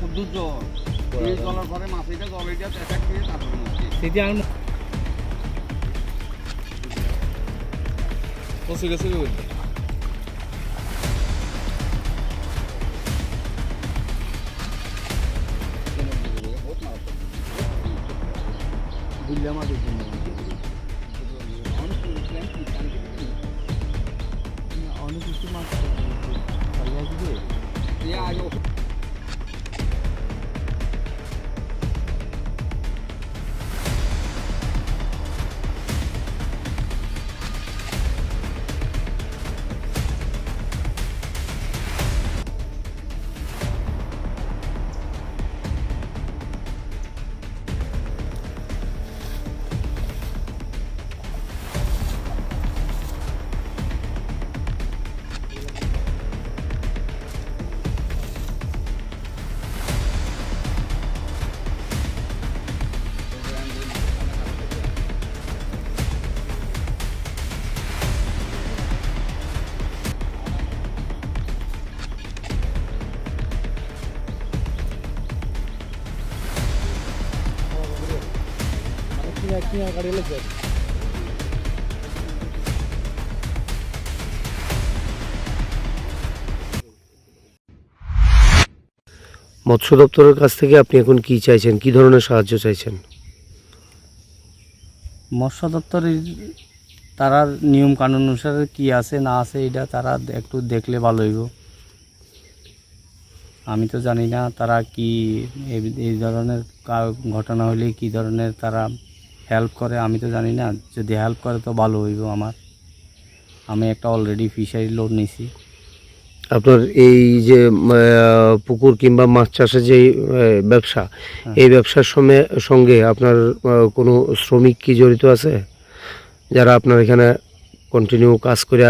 বিদ্যুৎ জল। এই জলের পরে মাছ এটা জল এটা পেঁচা খেয়ে তারপরে সেটি আর পৌঁছে গেছে বুঝলাম আমাদের জন্য অনেক কিছু মাছ খাইয়া দিবে 挤压右 আগে কিনা কিনা গাড়ি লাগবে মৎস্য দপ্তরের কাছ থেকে আপনি এখন কি চাইছেন? কি ধরনের সাহায্য চাইছেন? মৎস্য দপ্তরের তারা নিয়ম কানুন অনুসারে কি আছে না আছে এটা তারা একটু দেখলে ভালো হইব। আমি তো জানি না তারা কি এই- এই ধরনের কা- ঘটনা হলে কি ধরনের তারা হেল্প করে আমি তো জানি না যদি হেল্প করে তো ভালো হইব আমার। আমি একটা অলরেডি ফিশারি লোন নিছি। আপনার এই যে পুকুর কিংবা মাছ চাষের যে ব্যবসা এই ব্যবসার সঙ্গে সঙ্গে আপনার কোনো শ্রমিক কি জড়িত আছে? যারা আপনার এখানে কন্টিনিউ কাজ করে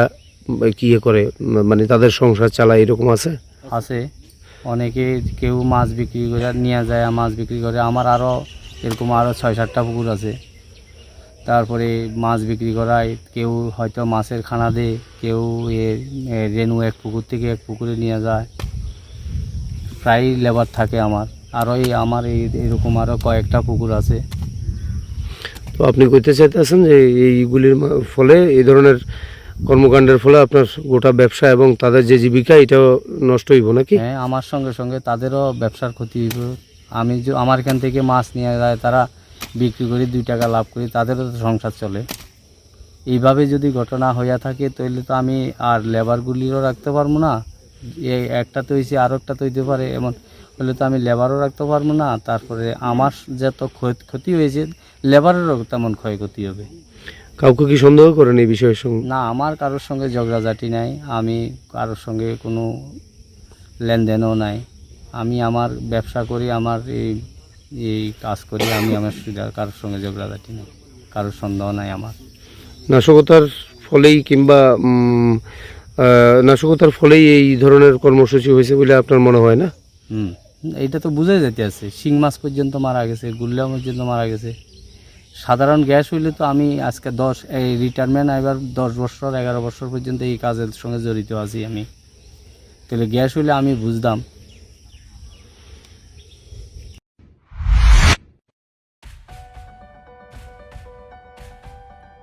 কি ইয়ে করে মানে তাদের সংসার চালায় এরকম আছে? আছে। অনেকে কেউ মাছ বিক্রি করে নিয়ে যায় মাছ বিক্রি করে। আমার আরও এরকম আরও ছয় সাতটা পুকুর আছে। তারপরে মাছ বিক্রি করায় কেউ হয়তো মাছের খানা দেয় কেউ এ রেনু এক পুকুর থেকে এক পুকুরে নিয়ে যায়। প্রায় লেবার থাকে আমার। আরও এই আমার এই এরকম আরও কয়েকটা পুকুর আছে। তো আপনি কইতে চাইতেছেন যে এইগুলির ফলে এই ধরনের কর্মকাণ্ডের ফলে আপনার গোটা ব্যবসা এবং তাদের যে জীবিকা এটাও নষ্ট হইব নাকি? হ্যাঁ আমার সঙ্গে সঙ্গে তাদেরও ব্যবসার ক্ষতি হইব। আমি যে আমার এখান থেকে মাছ নিয়ে যায় তারা বিক্রি করি দুই টাকা লাভ করি তাদেরও তো সংসার চলে। এইভাবে যদি ঘটনা হইয়া থাকে তাহলে তো আমি আর লেবারগুলিরও রাখতে পারব না। এই একটা তো হয়েছে আরও একটা তো হইতে পারে এমন। হলে তো আমি লেবারও রাখতে পারব না তারপরে আমার যত ক্ষয়- ক্ষতি হয়েছে লেবারেরও তেমন ক্ষয়ক্ষতি হবে। কাউকে কি সন্দেহ করেন এই বিষয়ের সঙ্গে? না আমার কারোর সঙ্গে ঝগড়াঝাটি নাই আমি কারোর সঙ্গে কোনো লেনদেনও নাই। আমি আমার ব্যবসা করি আমার এই এই কাজ করি আমি আমার সুবিধা কারোর সঙ্গে ঝগড়াঝাটি নাই কারোর সন্দেহ নাই আমার। নাশকতার ফলেই কিংবা নাশকতার ফলেই এই ধরনের কর্মসূচি হয়েছে বলে আপনার মনে হয় না? হুম এইটা তো বুঝাই যেতে আছে। শিং মাছ পর্যন্ত মারা গেছে গুল্লা পর্যন্ত মারা গেছে। সাধারণ গ্যাস হইলে তো আমি আজকে দশ এই রিটায়ারমেন্ট এবার দশ বছর এগারো বছর পর্যন্ত এই কাজের সঙ্গে জড়িত আছি আমি। তাহলে গ্যাস হইলে আমি বুঝতাম।